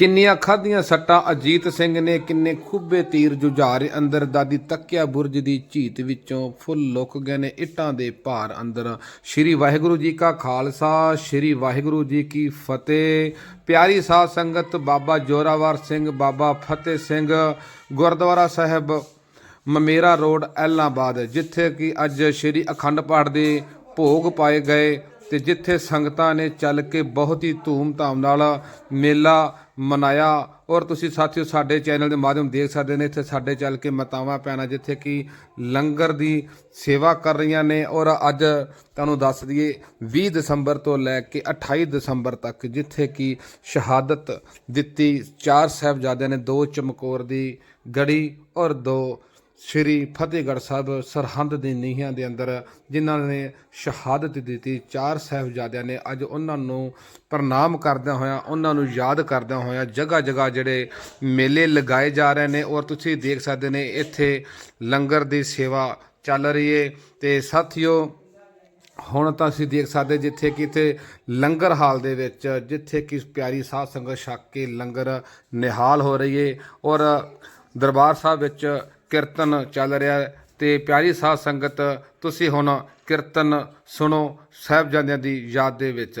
ਕਿੰਨੀਆਂ ਖਾਧੀਆਂ ਸੱਟਾਂ ਅਜੀਤ ਸਿੰਘ ਨੇ, ਕਿੰਨੇ ਖੁੱਬੇ ਤੀਰ ਜੁਝਾਰੇ ਅੰਦਰ, ਦਾਦੀ ਤੱਕਿਆ ਬੁਰਜ ਦੀ ਝੀਤ ਵਿੱਚੋਂ ਫੁੱਲ ਲੁਕ ਗਏ ਨੇ ਇੱਟਾਂ ਦੇ ਭਾਰ ਅੰਦਰ। ਸ੍ਰੀ ਵਾਹਿਗੁਰੂ ਜੀ ਕਾ ਖਾਲਸਾ, ਸ੍ਰੀ ਵਾਹਿਗੁਰੂ ਜੀ ਕੀ ਫਤਿਹ। ਪਿਆਰੀ ਸਾਧ ਸੰਗਤ, ਬਾਬਾ ਜੋਰਾਵਰ ਸਿੰਘ, ਬਾਬਾ ਫਤਿਹ ਸਿੰਘ, ਗੁਰਦੁਆਰਾ ਸਾਹਿਬ, ਮਮੇਰਾ ਰੋਡ, ਐਲਾਬਾਦ, ਜਿੱਥੇ ਕਿ ਅੱਜ ਸ੍ਰੀ ਅਖੰਡ ਪਾਠ ਦੇ ਭੋਗ ਪਾਏ ਗਏ। ਤੇ ਜਿੱਥੇ ਸੰਗਤਾਂ ਨੇ ਚੱਲ ਕੇ ਬਹੁਤ ਹੀ ਧੂਮ-ਧਾਮ ਨਾਲ ਮੇਲਾ ਮਨਾਇਆ। ਔਰ ਤੁਸੀਂ ਸਾਥੀਓ, ਸਾਡੇ ਚੈਨਲ ਦੇ ਮਾਧਿਅਮ ਦੇਖ ਸਕਦੇ ਨੇ, ਇੱਥੇ ਸਾਡੇ ਚੱਲ ਕੇ ਮਤਾਵਾਂ ਪੈਣਾ ਜਿੱਥੇ ਕਿ ਲੰਗਰ ਦੀ ਸੇਵਾ ਕਰ ਰਹੀਆਂ ਨੇ। ਔਰ ਅੱਜ ਤੁਹਾਨੂੰ ਦੱਸ ਦਈਏ 20 ਦਸੰਬਰ ਤੋਂ ਲੈ ਕੇ 28 ਦਸੰਬਰ ਤੱਕ ਜਿੱਥੇ ਕਿ ਸ਼ਹਾਦਤ ਦਿੱਤੀ ਚਾਰ ਸਾਹਿਬਜ਼ਾਦਿਆਂ ਨੇ ਦੋ ਚਮਕੌਰ ਦੀ ਗੜੀ ਔਰ ਦੋ ਸ਼੍ਰੀ ਫਤਿਹਗੜ੍ਹ ਸਾਹਿਬ ਸਰਹੰਦ ਦੀ ਨੀਹਾਂ ਦੇ ਅੰਦਰ, ਜਿਨ੍ਹਾਂ ਨੇ ਸ਼ਹਾਦਤ ਦਿੱਤੀ, ਚਾਰ ਸਾਹਿਬਜ਼ਾਦਿਆਂ ਨੇ ਅੱਜ ਉਹਨਾਂ ਨੂੰ ਪ੍ਰਣਾਮ ਕਰਦਿਆਂ ਹੋਇਆਂ, ਉਹਨਾਂ ਨੂੰ ਯਾਦ ਕਰਦਿਆਂ ਹੋਇਆਂ ਜਗ੍ਹਾ ਜਗ੍ਹਾ ਜਿਹੜੇ ਮੇਲੇ ਲਗਾਏ ਜਾ ਰਹੇ ਨੇ ਔਰ ਤੁਸੀਂ ਦੇਖ ਸਕਦੇ ਨੇ ਇੱਥੇ ਲੰਗਰ ਦੀ ਸੇਵਾ ਚੱਲ ਰਹੀ ਏ। ਤੇ ਸਾਥੀਓ, ਹੁਣ ਤਾਂ ਅਸੀਂ ਦੇਖ ਸਕਦੇ ਜਿੱਥੇ ਕਿ ਇੱਥੇ ਲੰਗਰ ਹਾਲ ਦੇ ਵਿੱਚ, ਜਿੱਥੇ ਕਿ ਪਿਆਰੀ ਸਾਧ ਸੰਗਤ ਛੱਕ ਕੇ ਲੰਗਰ ਨਿਹਾਲ ਹੋ ਰਹੀ ਏ ਔਰ ਦਰਬਾਰ ਸਾਹਿਬ ਵਿੱਚ ਕੀਰਤਨ ਚੱਲ ਰਿਹਾ ਹੈ ਤੇ ਪਿਆਰੀ ਸਾਧ ਸੰਗਤ, ਤੁਸੀਂ ਹੁਣ ਕੀਰਤਨ ਸੁਣੋ ਸਾਹਿਬਜ਼ਾਦਿਆਂ ਦੀ ਯਾਦ ਦੇ ਵਿੱਚ।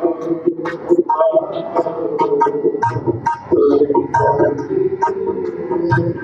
Thank you.